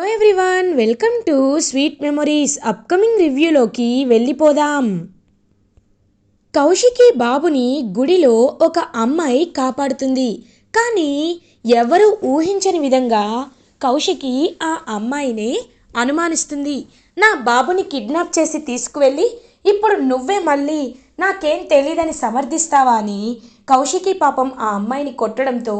Hello everyone welcome to sweet memories upcoming రివ్యూలోకి వెళ్ళిపోదాం. కౌశికి బాబుని గుడిలో ఒక అమ్మాయి కాపాడుతుంది. కానీ ఎవరు ఊహించని విధంగా కౌశికి ఆ అమ్మాయినే అనుమానిస్తుంది. నా బాబుని కిడ్నాప్ చేసి తీసుకువెళ్ళి ఇప్పుడు నువ్వే మళ్ళీ నాకేం తెలియదని సమర్థిస్తావా అని కౌశికి పాపం ఆ అమ్మాయిని కొట్టడంతో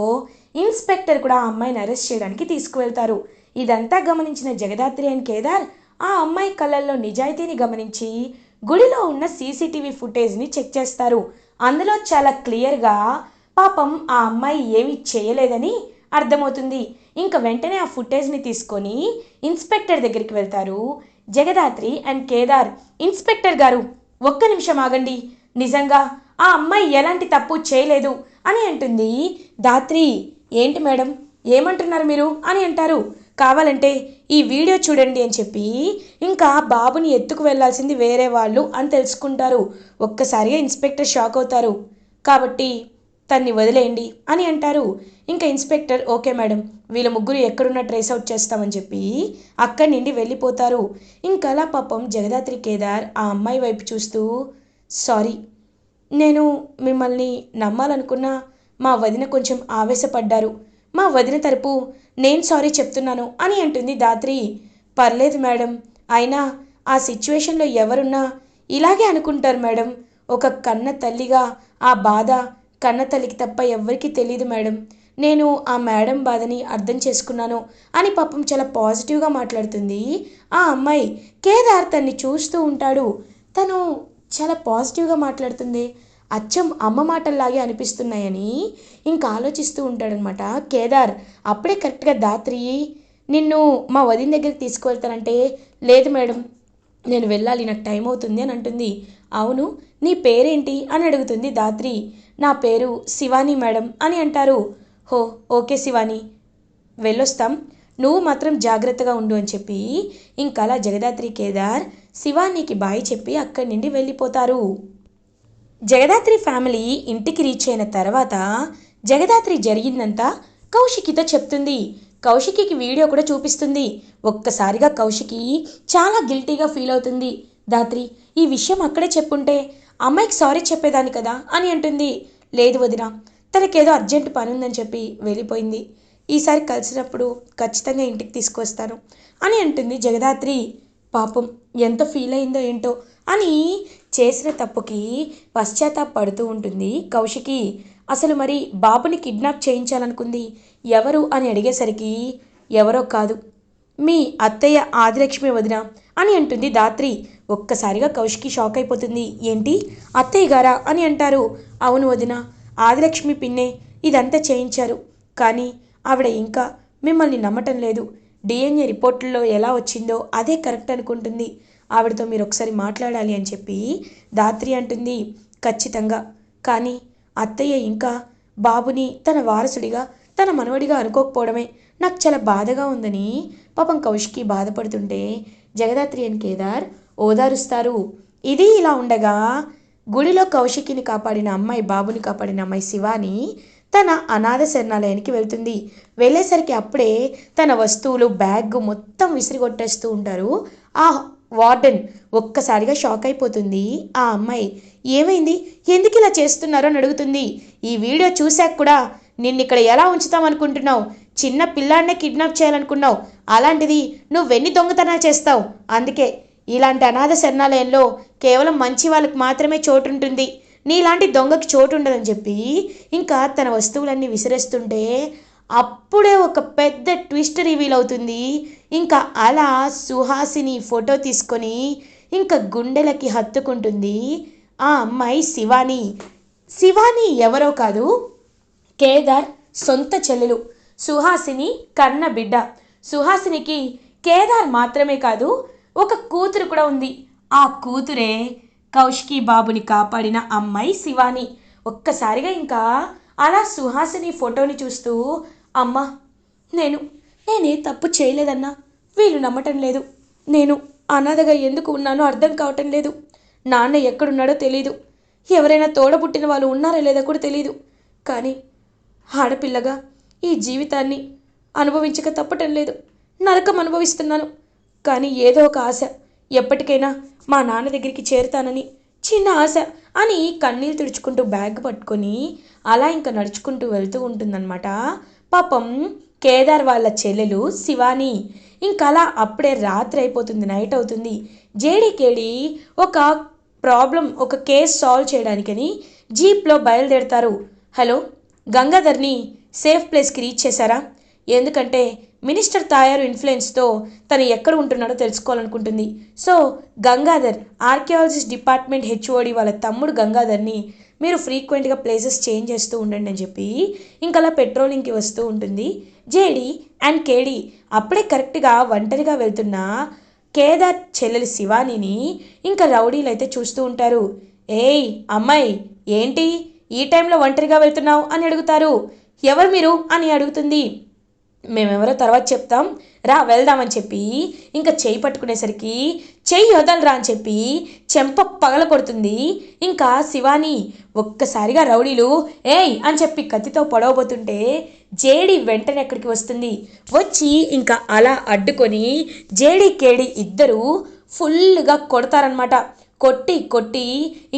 ఇన్స్పెక్టర్ కూడా ఆ అమ్మాయిని అరెస్ట్ చేయడానికి తీసుకువెళ్తారు. ఇదంతా గమనించిన జగదాత్రి అండ్ కేదార్ ఆ అమ్మాయి కళ్ళల్లో నిజాయితీని గమనించి గుడిలో ఉన్న సీసీటీవీ ఫుటేజ్ని చెక్ చేస్తారు. అందులో చాలా క్లియర్గా పాపం ఆ అమ్మాయి ఏమీ చేయలేదని అర్థమవుతుంది. ఇంకా వెంటనే ఆ ఫుటేజ్ని తీసుకొని ఇన్స్పెక్టర్ దగ్గరికి వెళ్తారు. జగదాత్రి అండ్ కేదార్ ఇన్స్పెక్టర్ గారు ఒక్క నిమిషం ఆగండి. నిజంగా ఆ అమ్మాయి ఎలాంటి తప్పు చేయలేదు అని అంటుంది దాత్రి. ఏంటి మేడం? ఏమంటున్నారు మీరు? అని అంటారు. కావాలంటే ఈ వీడియో చూడండి అని చెప్పి ఇంకా బాబుని ఎత్తుకు వెళ్ళాల్సింది వేరే వాళ్ళు అని తెలుసుకుంటారు. ఒక్కసారిగా ఇన్స్పెక్టర్ షాక్ అవుతారు. కాబట్టి తన్ని వదిలేయండి అని అంటారు. ఇంకా ఇన్స్పెక్టర్ ఓకే మేడం వీళ్ళ ముగ్గురు ఎక్కడున్న ట్రేస్ అవుట్ చేస్తామని చెప్పి అక్కడి నుండి వెళ్ళిపోతారు. ఇంకా అలా పాపం జగదాత్రి కేదార్ ఆ అమ్మాయి వైపు చూస్తూ సారీ నేను మిమ్మల్ని నమ్మాలనుకున్నా మా వదిన కొంచెం ఆవేశపడ్డారు. మా వదిన తరపు నేను సారీ చెప్తున్నాను అని అంటుంది దాత్రి. పర్లేదు మేడం. అయినా ఆ సిచ్యువేషన్లో ఎవరున్నా ఇలాగే అనుకుంటారు మేడం. ఒక కన్న తల్లిగా ఆ బాధ కన్న తల్లికి తప్ప ఎవ్వరికీ తెలియదు మేడం. నేను ఆ మేడం బాధని అర్థం చేసుకున్నాను అని పాపం చాలా పాజిటివ్గా మాట్లాడుతుంది. ఆ అమ్మాయి కేదార్ తన్ని చూస్తూ ఉంటాడు. తను చాలా పాజిటివ్గా మాట్లాడుతుంది. అచ్చం అమ్మ మాటల్లాగే అనిపిస్తున్నాయని ఇంకా ఆలోచిస్తూ ఉంటాడనమాట. కేదార్ అప్పుడే కరెక్ట్గా దాత్రి నిన్ను మా వదిన దగ్గరికి తీసుకువెళ్తానంటే లేదు మేడం నేను వెళ్ళాలి నాకు టైం అవుతుంది అని అంటుంది. అవును నీ పేరేంటి అని అడుగుతుంది దాత్రి. నా పేరు శివాని మేడం అని అంటారు. హో ఓకే శివాని వెళ్ళొస్తాం. నువ్వు మాత్రం జాగ్రత్తగా ఉండు అని చెప్పి ఇంకలా అలా జగదాత్రి కేదార్ శివానికి బాయ్ చెప్పి అక్కడి నుండి వెళ్ళిపోతారు. జగదాత్రి ఫ్యామిలీ ఇంటికి రీచ్ అయిన తర్వాత జగదాత్రి జరిగిందంతా కౌశికితో చెప్తుంది. కౌశికికి వీడియో కూడా చూపిస్తుంది. ఒక్కసారిగా కౌశికి చాలా గిల్టీగా ఫీల్ అవుతుంది. దాత్రి ఈ విషయం అక్కడే చెప్పుంటే అమ్మాయికి సారీ చెప్పేదాన్ని కదా అని అంటుంది. లేదు వదిన తనకేదో అర్జెంట్ పని ఉందని చెప్పి వెళ్ళిపోయింది. ఈసారి కలిసినప్పుడు ఖచ్చితంగా ఇంటికి తీసుకొస్తాను అని అంటుంది జగదాత్రి. పాపం ఎంత ఫీల్ అయిందో ఏంటో అని చేసిన తప్పుకి పశ్చాత్తాపడుతూ ఉంటుంది కౌశికి. అసలు మరి బాబుని కిడ్నాప్ చేయించాలనుకుంది? ఎవరు అని అడిగేసరికి ఎవరో కాదు. మీ అత్తయ్య ఆదిలక్ష్మి వదిన అని అంటుంది దాత్రి ఒక్కసారిగా కౌశికి షాక్ అయిపోతుంది. ఏంటి? అత్తయ్య గారా అని అంటారు. అవును వదిన ఆదిలక్ష్మి పిన్నే ఇదంతా చేయించారు. కానీ ఆవిడ ఇంకా మిమ్మల్ని నమ్మటం లేదు. డిఎన్ఏ రిపోర్టుల్లో ఎలా వచ్చిందో అదే కరెక్ట్ అనుకుంటుంది. ఆవిడతో మీరు ఒకసారి మాట్లాడాలి అని చెప్పి దాత్రి అంటుంది. ఖచ్చితంగా. కానీ అత్తయ్య ఇంకా బాబుని తన వారసుడిగా తన మనవడిగా అనుకోకపోవడమే నాకు చాలా బాధగా ఉందని పాపం కౌశికి బాధపడుతుంటే జగదాత్రి అని కేదార్ ఓదారుస్తారు. ఇది ఇలా ఉండగా గుడిలో కౌశికిని కాపాడిన అమ్మాయి బాబుని కాపాడిన అమ్మాయి శివాని తన అనాథ శరణాలయానికి వెళ్తుంది. వెళ్ళేసరికి అప్పుడే తన వస్తువులు బ్యాగ్ మొత్తం విసిరిగొట్టేస్తూ ఉంటారు. ఆ వార్డెన్ ఒక్కసారిగా షాక్ అయిపోతుంది ఆ అమ్మాయి. ఏమైంది? ఎందుకు ఇలా చేస్తున్నారో అని అడుగుతుంది. ఈ వీడియో చూశాక కూడా నిన్ను ఇక్కడ ఎలా ఉంచుతామనుకుంటున్నావు? చిన్న పిల్లాడినే కిడ్నాప్ చేయాలనుకున్నావు. అలాంటిది నువ్వెన్ని దొంగతనాలు చేస్తావు? అందుకే ఇలాంటి అనాథ శరణాలయంలో కేవలం మంచి వాళ్ళకి మాత్రమే చోటు ఉంటుంది నీలాంటి దొంగకి చోటు ఉండదని చెప్పి ఇంకా తన వస్తువులన్నీ విసిరేస్తుంటే అప్పుడే ఒక పెద్ద ట్విస్ట్ రివీల్ అవుతుంది. ఇంకా అలా సుహాసిని ఫోటో తీసుకొని ఇంకా గుండెలకి హత్తుకుంటుంది. ఆ అమ్మాయి శివాని. శివాని ఎవరో కాదు కేదార్ సొంత చెల్లెలు. సుహాసిని కన్న బిడ్డ. సుహాసినికి కేదార్ మాత్రమే కాదు ఒక కూతురు కూడా ఉంది. ఆ కూతురే కౌశికి బాబుని కాపాడిన అమ్మాయి శివాని. ఒక్కసారిగా ఇంకా అలా సుహాసిని ఫోటోని చూస్తూ అమ్మా నేను నేనే తప్పు చేయలేదన్నా. వీళ్ళు నమ్మటం లేదు. నేను అనాథగా ఎందుకు ఉన్నానో అర్థం కావటం లేదు. నాన్న ఎక్కడున్నాడో తెలీదు. ఎవరైనా తోడబుట్టిన వాళ్ళు ఉన్నారా లేదో కూడా తెలీదు. కానీ ఆడపిల్లగా ఈ జీవితాన్ని అనుభవించక తప్పటం లేదు. నరకం అనుభవిస్తున్నాను. కానీ ఏదో ఒక ఆశ. ఎప్పటికైనా మా నాన్న దగ్గరికి చేరుతానని చిన్న ఆశ అని కన్నీళ్ళు తుడుచుకుంటూ బ్యాగ్ పట్టుకొని అలా ఇంకా నడుచుకుంటూ వెళ్తూ ఉంటుందన్నమాట. పాపం కేదార్ వాళ్ళ చెల్లెలు శివాని. ఇంకా అలా అప్పుడే రాత్రి అయిపోతుంది నైట్ అవుతుంది జేడీకేడి ఒక ప్రాబ్లం ఒక కేస్ సాల్వ్ చేయడానికని జీప్లో బయలుదేరతారు. హలో గంగాధర్ని సేఫ్ ప్లేస్కి రీచ్ చేశారా? ఎందుకంటే మినిస్టర్ తాయారు ఇన్ఫ్లుయెన్స్తో తను ఎక్కడ ఉంటున్నాడో తెలుసుకోవాలనుకుంటుంది. So Gangadhar archaeologist department HOD వాళ్ళ తమ్ముడు గంగాధర్ని మీరు ఫ్రీక్వెంట్గా ప్లేసెస్ చేంజ్ చేస్తూ ఉండండి అని చెప్పి ఇంకలా పెట్రోలింగ్కి వస్తూ ఉంటుంది. జేడి అండ్ కేడి అప్పుడే కరెక్ట్గా ఒంటరిగా వెళ్తున్న కేదార్ చెల్లెలి శివానిని ఇంకా రౌడీలు అయితే చూస్తూ ఉంటారు. ఏయ్ అమ్మాయి ఏంటి? ఈ టైంలో ఒంటరిగా వెళ్తున్నావు అని అడుగుతారు. ఎవరు మీరు? అని అడుగుతుంది. మేమెవరో తర్వాత చెప్తాం. రా వెళ్దామని చెప్పి ఇంకా చేయి పట్టుకునేసరికి చెయ్యి వదలరా అని చెప్పి చెంప పగల కొడుతుంది. ఇంకా శివాని ఒక్కసారిగా రౌడీలు ఏయ్ అని చెప్పి కత్తితో పొడవబోతుంటే జేడి వెంటనే ఎక్కడికి వస్తుంది. వచ్చి ఇంకా అలా అడ్డుకొని జేడి కేడి ఇద్దరు ఫుల్గా కొడతారనమాట కొట్టి కొట్టి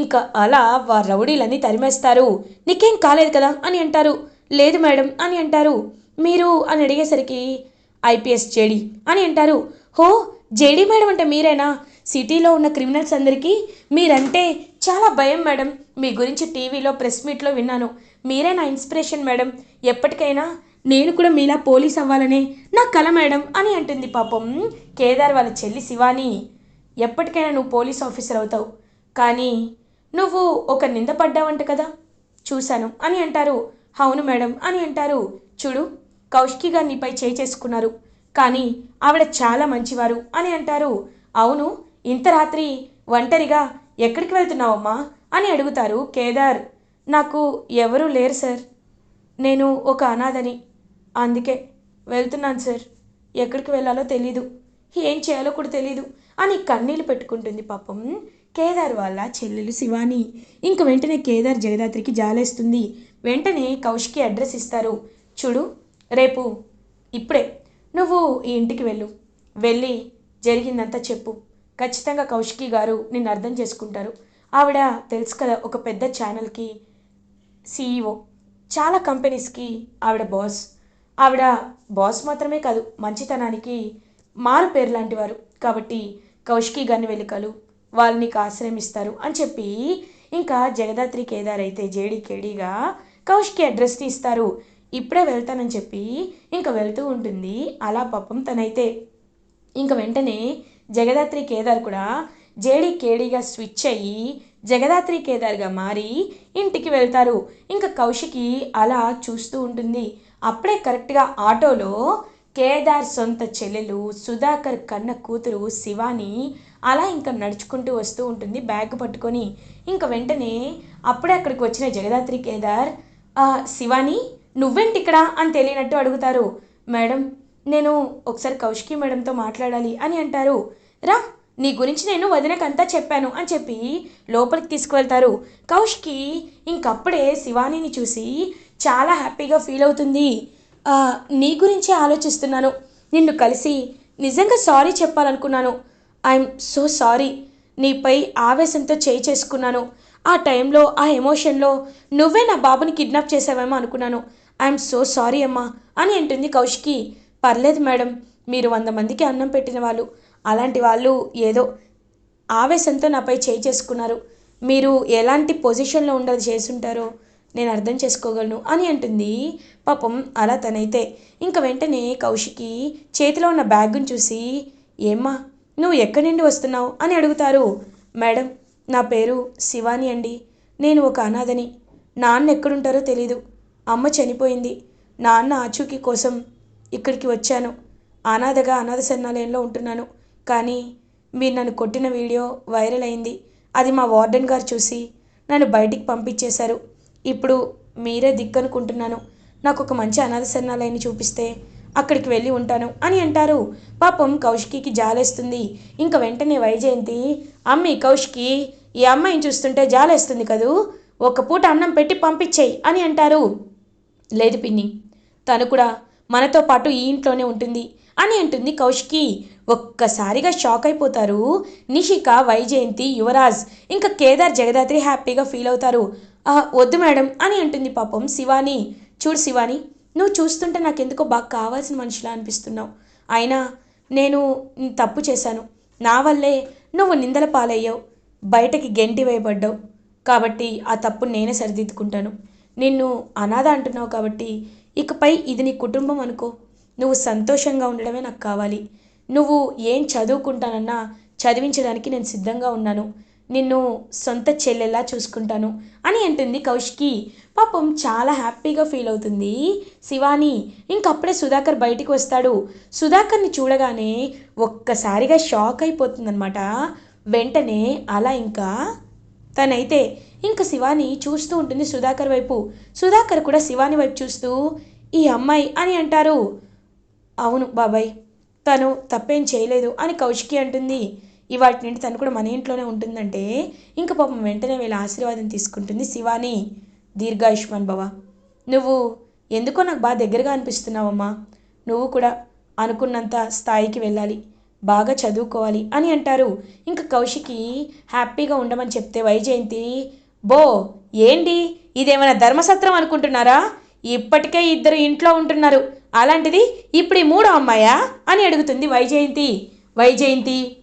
ఇంకా అలా వా రౌడీలన్నీ తరిమేస్తారు. నీకేం కాలేదు కదా అని అంటారు. లేదు మేడం అని అంటారు. మీరు అని అడిగేసరికి ఐపీఎస్ జేడి అని అంటారు. హో జేడీ మేడం అంటే మీరేనా? సిటీలో ఉన్న క్రిమినల్స్ అందరికీ మీరంటే చాలా భయం మేడం. మీ గురించి టీవీలో ప్రెస్ మీట్లో విన్నాను. మీరే నా ఇన్స్పిరేషన్ మేడం? ఎప్పటికైనా నేను కూడా మీలా పోలీస్ అవ్వాలనే నా కల మేడం అని అంటుంది పాపం కేదార్ వాళ్ళ చెల్లి శివాని. ఎప్పటికైనా నువ్వు పోలీస్ ఆఫీసర్ అవుతావు. కానీ నువ్వు ఒక నింద పడ్డావంట కదా? చూశాను అని అంటారు. అవును మేడం అని అంటారు. చూడు కౌశికి గారినిపై నీపై చేయి చేసుకున్నారు. కానీ ఆవిడ చాలా మంచివారు అని అంటారు. అవును ఇంత రాత్రి ఒంటరిగా ఎక్కడికి వెళ్తున్నావమ్మా అని అడుగుతారు కేదార్. నాకు ఎవరూ లేరు సార్. నేను ఒక అనాథని. అందుకే వెళ్తున్నాను సార్. ఎక్కడికి వెళ్ళాలో తెలీదు. ఏం చేయాలో కూడా తెలీదు అని కన్నీళ్ళు పెట్టుకుంటుంది పాపం కేదార్ వాళ్ళ చెల్లెలు శివాని. ఇంక వెంటనే కేదార్ జగదాత్రికి జాలేస్తుంది. వెంటనే కౌశికి అడ్రస్ ఇస్తారు. చూడు రేపు ఇప్పుడే. నువ్వు ఈ ఇంటికి వెళ్ళు. వెళ్ళి జరిగిందంతా చెప్పు. ఖచ్చితంగా కౌశికి గారు నిన్ను అర్థం చేసుకుంటారు. ఆవిడ తెలుసు కదా ఒక పెద్ద ఛానల్కి సీఈఓ. చాలా కంపెనీస్కి ఆవిడ బాస్. ఆవిడ బాస్ మాత్రమే కాదు మంచితనానికి మారు పేరు లాంటి వారు. కాబట్టి కౌశికి గారిని వెలుకలు వాళ్ళు నీకు ఆశ్రయం ఇస్తారు అని చెప్పి ఇంకా జగదాత్రి కేదార్ అయితే జేడీ కేడీగా కౌశికి అడ్రస్ని ఇస్తారు. ఇప్పుడే వెళ్తానని చెప్పి ఇంకా వెళ్తూ ఉంటుంది. అలా పాపం తనైతే. ఇంక వెంటనే జగదాత్రి కేదార్ కూడా జేడి కేడీగా స్విచ్ అయ్యి జగదాత్రి కేదార్గా మారి ఇంటికి వెళ్తారు. ఇంకా కౌశికి అలా చూస్తూ ఉంటుంది. అప్పుడే కరెక్ట్గా ఆటోలో కేదార్ సొంత చెల్లెలు సుధాకర్ కన్న కూతురు శివాని అలా ఇంకా నడుచుకుంటూ వస్తూ ఉంటుంది బ్యాగ్ పట్టుకొని. ఇంకా వెంటనే అప్పుడే అక్కడికి వచ్చిన జగదాత్రి కేదార్ శివాని నువ్వేంటి ఇక్కడ అని తెలియనట్టు అడుగుతారు. మేడం నేను ఒకసారి కౌశికి మేడంతో మాట్లాడాలి అని అంటారు. రా నీ గురించి నేను వదినకంతా చెప్పాను అని చెప్పి లోపలికి తీసుకువెళ్తారు. కౌశికి ఇంకప్పుడే శివానీని చూసి చాలా హ్యాపీగా ఫీల్ అవుతుంది. నీ గురించే ఆలోచిస్తున్నాను. నిన్ను కలిసి నిజంగా సారీ చెప్పాలనుకున్నాను. I'm so sorry. నీపై ఆవేశంతో చేయి చేసుకున్నాను. ఆ టైంలో ఆ ఎమోషన్లో నువ్వే నా బాబుని కిడ్నాప్ చేసావేమో అనుకున్నాను. ఐఎమ్ సో సారీ అమ్మా అని అంటుంది కౌశికి. పర్లేదు మేడం మీరు వంద మందికి అన్నం పెట్టిన వాళ్ళు. అలాంటి వాళ్ళు ఏదో ఆవేశంతో నాపై చేయి చేసుకున్నారు. మీరు ఎలాంటి పొజిషన్లో ఉండదు చేసుంటారో నేను అర్థం చేసుకోగలను అని అంటుంది. పాపం అలా తనైతే. ఇంక వెంటనే కౌశికి చేతిలో ఉన్న బ్యాగ్ను చూసి ఏమ్మా నువ్వు ఎక్కడి నుండి వస్తున్నావు? అని అడుగుతారు. మేడం నా పేరు శివాని అండి. నేను ఒక అనాథని. నాన్న ఎక్కడుంటారో తెలీదు. అమ్మ చనిపోయింది. నాన్న ఆచూకీ కోసం ఇక్కడికి వచ్చాను. అనాథగా అనాథ శరణాలయంలో ఉంటున్నాను. కానీ మీరు నన్ను కొట్టిన వీడియో వైరల్ అయింది. అది మా వార్డెన్ గారు చూసి నన్ను బయటికి పంపించేశారు. ఇప్పుడు మీరే దిక్కనుకుంటున్నాను. నాకు ఒక మంచి అనాథ శరణాలయాన్ని చూపిస్తే అక్కడికి వెళ్ళి ఉంటాను అని అంటారు. పాపం కౌశికి జాలేస్తుంది. ఇంకా వెంటనే వైజయంతి అమ్మి కౌశికి ఈ అమ్మాయిని చూస్తుంటే జాలేస్తుంది కదూ? ఒక పూట అన్నం పెట్టి పంపించేయి అని అంటారు. లేదు పిన్ని. తను కూడా మనతో పాటు ఈ ఇంట్లోనే ఉంటుంది అని అంటుంది కౌశికి. ఒక్కసారిగా షాక్ అయిపోతారు. నిషిక వైజయంతి యువరాజ్ ఇంకా కేదార్ జగదాత్రి హ్యాపీగా ఫీల్ అవుతారు. వద్దు మేడం అని అంటుంది పాపం శివాని. చూడు శివాని నువ్వు చూస్తుంటే నాకెందుకో బాగా కావాల్సిన మనిషిలా అనిపిస్తున్నావు. అయినా నేను తప్పు చేశాను. నా వల్లే నువ్వు నిందల పాలయ్యావు. బయటకి గెంటి వేయబడ్డావు. కాబట్టి ఆ తప్పు నేనే సరిదిద్దుకుంటాను. నిన్ను అనాథ అంటున్నావు కాబట్టి ఇకపై ఇది నీ కుటుంబం అనుకో. నువ్వు సంతోషంగా ఉండడమే నాకు కావాలి. నువ్వు ఏం చదువుకుంటానన్నా చదివించడానికి నేను సిద్ధంగా ఉన్నాను. నిన్ను సొంత చెల్లెలా చూసుకుంటాను అని అంటుంది కౌశికి. పాపం చాలా హ్యాపీగా ఫీల్ అవుతుంది. శివాని ఇంకప్పుడే సుధాకర్ బయటికి వస్తాడు. సుధాకర్ని చూడగానే ఒక్కసారిగా షాక్ అయిపోతుందన్నమాట. వెంటనే అలా ఇంకా తనైతే ఇంక శివాని చూస్తూ ఉంటుంది సుధాకర్ వైపు. సుధాకర్ కూడా శివాని వైపు చూస్తూ ఈ అమ్మాయి అని అంటారు. అవును బాబాయ్ తను తప్పేం చేయలేదు అని కౌశికి అంటుంది. ఇవాటి నుండి తను కూడా మన ఇంట్లోనే ఉంటుందంటే ఇంక పాపం వెంటనే వీళ్ళ ఆశీర్వాదం తీసుకుంటుంది శివాని. దీర్ఘాయుష్మాన్ భవ నువ్వు ఎందుకో నాకు బాగా దగ్గరగా అనిపిస్తున్నావమ్మా. నువ్వు కూడా అనుకున్నంత స్థాయికి వెళ్ళాలి. బాగా చదువుకోవాలి అని అంటారు. ఇంకా కౌశికి హ్యాపీగా ఉండమని చెప్తే వైజయంతి బో ఏంటి? ఇదేమైనా ధర్మసత్రం అనుకుంటున్నారా? ఇప్పటికే ఇద్దరు ఇంట్లో ఉంటున్నారు. అలాంటిది ఇప్పుడు ఈ మూడో అమ్మాయా? అని అడుగుతుంది వైజయంతి. వైజయంతి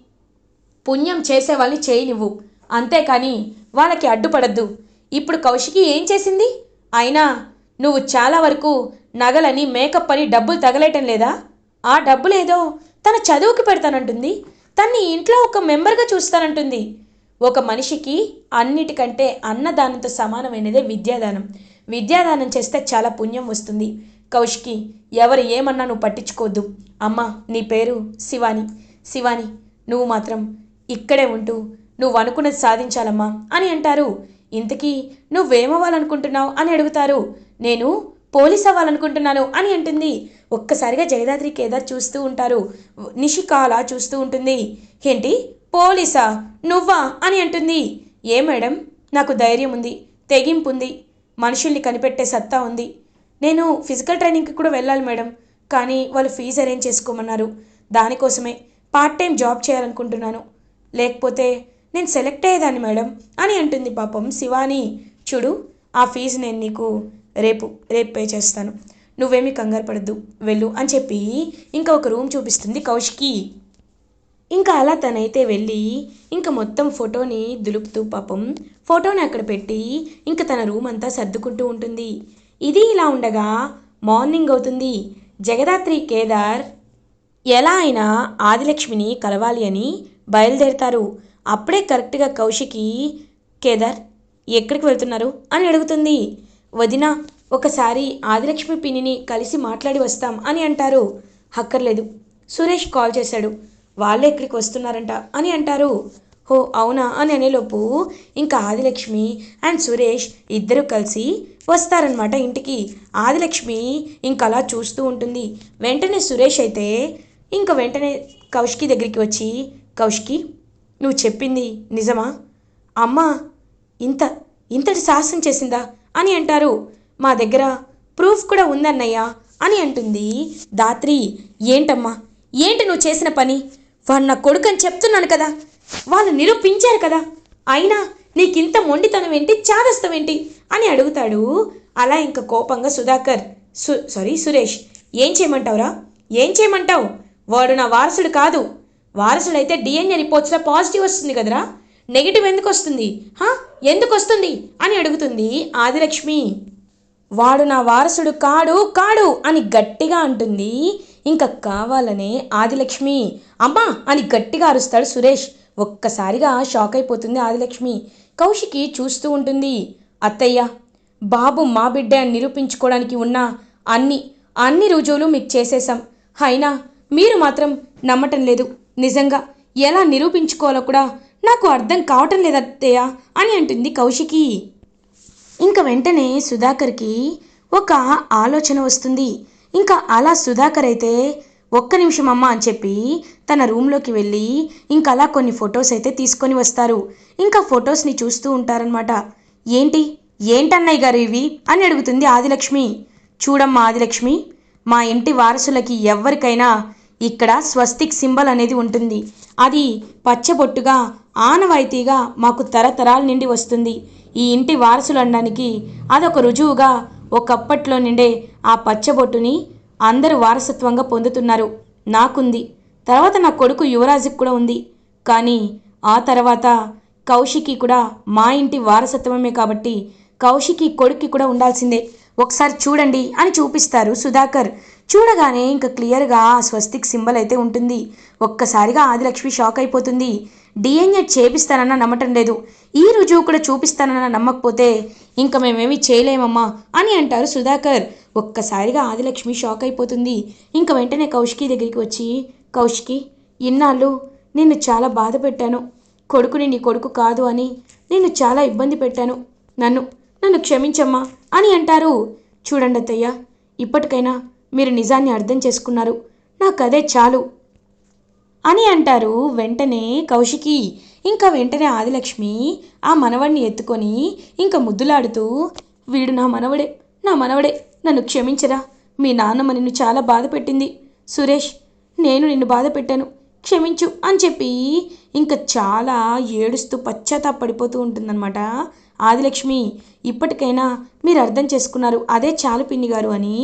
పుణ్యం చేసే వాళ్ళని అంతేకాని వాళ్ళకి అడ్డుపడద్దు. ఇప్పుడు కౌశికి ఏం చేసింది? అయినా నువ్వు చాలా వరకు నగలని మేకప్ అని డబ్బులు తగలేయటం లేదా? ఆ డబ్బులేదో తన చదువుకి పెడతానంటుంది. తన్ని ఇంట్లో ఒక మెంబర్గా చూస్తానంటుంది. ఒక మనిషికి అన్నిటికంటే అన్నదానంతో సమానమైనదే విద్యాదానం. విద్యాదానం చేస్తే చాలా పుణ్యం వస్తుంది. కౌష్కి ఎవరు ఏమన్నా నువ్వు పట్టించుకోవద్దు. అమ్మ నీ పేరు శివాని. శివాని నువ్వు మాత్రం ఇక్కడే ఉంటూ నువ్వు అనుకున్నది సాధించాలమ్మా అని అంటారు. ఇంతకీ నువ్వేమవ్వాలనుకుంటున్నావు అని అడుగుతారు. నేను పోలీస్ అవ్వాలనుకుంటున్నాను అని అంటుంది. ఒక్కసారిగా జగదాత్రి కేదార్ చూస్తూ ఉంటారు. నిషిక అలా చూస్తూ ఉంటుంది. ఏంటి? పోలీసా? నువ్వా? అని అంటుంది. ఏ మేడం? నాకు ధైర్యం ఉంది. తెగింపు ఉంది మనుషుల్ని కనిపెట్టే సత్తా ఉంది. నేను ఫిజికల్ ట్రైనింగ్కి కూడా వెళ్ళాలి మేడం. కానీ వాళ్ళు ఫీజు అరేంజ్ చేసుకోమన్నారు. దానికోసమే పార్ట్ టైం జాబ్ చేయాలనుకుంటున్నాను. లేకపోతే నేను సెలెక్ట్ అయ్యేదాన్ని మేడం అని అంటుంది పాపం శివాని. చూడు ఆ ఫీజు నేను నీకు రేపు రేపు పే చేస్తాను. నువ్వేమీ కంగారు పడద్దు. వెళ్ళు అని చెప్పి ఇంకా ఒక రూమ్ చూపిస్తుంది కౌశికి. ఇంకా అలా తనైతే వెళ్ళి ఇంకా మొత్తం ఫోటోని దులుపుతూ పాపం ఫోటోని అక్కడ పెట్టి ఇంకా తన రూమ్ అంతా సర్దుకుంటూ ఉంటుంది. ఇది ఇలా ఉండగా మార్నింగ్ అవుతుంది. జగదాత్రి కేదార్ ఎలా అయినా ఆదిలక్ష్మిని కలవాలి అని బయలుదేరతారు. అప్పుడే కరెక్ట్గా కౌశికి కేదార్ ఎక్కడికి వెళ్తున్నారు? అని అడుగుతుంది. వదిన ఒకసారి ఆదిలక్ష్మి పిన్నిని కలిసి మాట్లాడి వస్తాం అని అంటారు. హక్కర్లేదు సురేష్ కాల్ చేశాడు. వాళ్ళే ఇక్కడికి వస్తున్నారంట అని అంటారు. హో అవునా అని అనేలోపు ఇంకా ఆదిలక్ష్మి అండ్ సురేష్ ఇద్దరు కలిసి వస్తారనమాట ఇంటికి. ఆదిలక్ష్మి ఇంకలా చూస్తూ ఉంటుంది. వెంటనే సురేష్ అయితే ఇంకా వెంటనే కౌష్కి దగ్గరికి వచ్చి కౌష్కి నువ్వు చెప్పింది నిజమా? అమ్మ ఇంత ఇంతటి సాహసం చేసిందా? అని అంటారు. మా దగ్గర ప్రూఫ్ కూడా ఉందన్నయ్య అని అంటుంది దాత్రి. ఏంటమ్మా? ఏంటి నువ్వు చేసిన పని? వాడు నా కొడుకు అని చెప్తున్నాను కదా. వాళ్ళు నిరూపించారు కదా. అయినా నీకింత మొండితనం ఏంటి? చాదస్తం ఏంటి? అని అడుగుతాడు. అలా ఇంకా కోపంగా సుధాకర్. సు సారీ సురేష్. ఏం చేయమంటావురా? ఏం చేయమంటావు? వాడు నా వారసుడు కాదు. వారసుడైతే డిఎన్ఏ రిపోర్ట్స్లో పాజిటివ్ వస్తుంది కదరా. నెగిటివ్ ఎందుకు వస్తుంది హా? ఎందుకు వస్తుంది అని అడుగుతుంది ఆదిలక్ష్మి. వాడు నా వారసుడు కాడు కాడు అని గట్టిగా అంటుంది. ఇంకా కావాలనే ఆదిలక్ష్మి. అమ్మా! అని గట్టిగా అరుస్తాడు సురేష్. ఒక్కసారిగా షాక్ అయిపోతుంది ఆదిలక్ష్మి. కౌశికి చూస్తూ ఉంటుంది. అత్తయ్య బాబు మా బిడ్డ అని నిరూపించుకోవడానికి ఉన్న అన్ని అన్ని రుజువులు మీకు చేసేసాం అయినా మీరు మాత్రం నమ్మటం లేదు. నిజంగా ఎలా నిరూపించుకోవాలో కూడా నాకు అర్థం కావటం లేదత్తయ్య అని అంటుంది కౌశికి. ఇంకా వెంటనే సుధాకర్కి ఒక ఆలోచన వస్తుంది. ఇంకా అలా సుధాకర్ అయితే ఒక్క నిమిషం అమ్మ అని చెప్పి తన రూమ్లోకి వెళ్ళి ఇంకా అలా కొన్ని ఫొటోస్ అయితే తీసుకొని వస్తారు. ఇంకా ఫొటోస్ని చూస్తూ ఉంటారనమాట ఏంటి? ఏంటన్నయ్య గారు ఇవి? అని అడుగుతుంది ఆదిలక్ష్మి. చూడమ్మా ఆదిలక్ష్మి మా ఇంటి వారసులకి ఎవరికైనా ఇక్కడ స్వస్తిక్ సింబల్ అనేది ఉంటుంది. అది పచ్చబొట్టుగా ఆనవాయితీగా మాకు తరతరాల నుండి వస్తుంది. ఈ ఇంటి వారసులు అనడానికి అదొక రుజువుగా ఒకప్పట్లో నుండే ఆ పచ్చబొట్టుని అందరూ వారసత్వంగా పొందుతున్నారు. నాకుంది. తర్వాత నా కొడుకు యువరాజుకి కూడా ఉంది. కానీ ఆ తర్వాత కౌశికి కూడా మా ఇంటి వారసత్వమే కాబట్టి కౌశికి కొడుక్కి కూడా ఉండాల్సిందే. ఒకసారి చూడండి అని చూపిస్తారు సుధాకర్. చూడగానే ఇంకా క్లియర్గా ఆ స్వస్తిక్ సింబల్ అయితే ఉంటుంది. ఒక్కసారిగా ఆదిలక్ష్మి షాక్ అయిపోతుంది. డిఎన్ఏ చేపిస్తానన్న నమ్మటం లేదు. ఈ రుజువు కూడా చూపిస్తానన్న నమ్మకపోతే ఇంకా మేమేమి చేయలేమమ్మా అని అంటారు సుధాకర్. ఒక్కసారిగా ఆదిలక్ష్మి షాక్ అయిపోతుంది. ఇంకా వెంటనే కౌశికి దగ్గరికి వచ్చి కౌశికి ఇన్నాళ్ళు నిన్ను చాలా బాధ పెట్టాను. కొడుకుని నీ కొడుకు కాదు అని నిన్ను చాలా ఇబ్బంది పెట్టాను. నన్ను నన్ను క్షమించమ్మా అని అంటారు. చూడండి అత్తయ్య ఇప్పటికైనా మీరు నిజాన్ని అర్థం చేసుకున్నారు. నాకు అదే చాలు అని అంటారు. వెంటనే కౌశికి ఇంకా వెంటనే ఆదిలక్ష్మి ఆ మనవడిని ఎత్తుకొని ఇంకా ముద్దులాడుతూ వీడు నా మనవడే నా మనవడే నన్ను క్షమించరా. మీ నాన్నమ్మ నిన్ను చాలా బాధ పెట్టింది. సురేష్ నేను నిన్ను బాధ పెట్టాను. క్షమించు అని చెప్పి ఇంకా చాలా ఏడుస్తూ పశ్చాత్తాపడిపోతూ ఉంటుందన్నమాట. ఆదిలక్ష్మి ఇప్పటికైనా మీరు అర్థం చేసుకున్నారు అదే చాలు పిన్ని గారు అని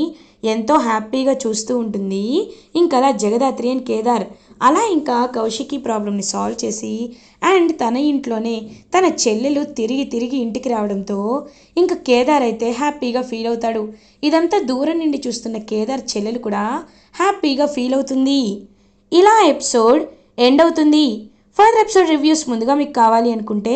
ఎంతో హ్యాపీగా చూస్తూ ఉంటుంది. ఇంకలా అలా జగదాత్రి అండ్ కేదార్ అలా ఇంకా కౌశికి ప్రాబ్లమ్ని సాల్వ్ చేసి అండ్ తన ఇంట్లోనే తన చెల్లెలు తిరిగి తిరిగి ఇంటికి రావడంతో ఇంకా కేదార్ అయితే హ్యాపీగా ఫీల్ అవుతాడు. ఇదంతా దూరం నుండి చూస్తున్న కేదార్ చెల్లెలు కూడా హ్యాపీగా ఫీల్ అవుతుంది. ఇలా ఎపిసోడ్ ఎండ్ అవుతుంది. ఫర్దర్ ఎపిసోడ్ రివ్యూస్ ముందుగా మీకు కావాలి అనుకుంటే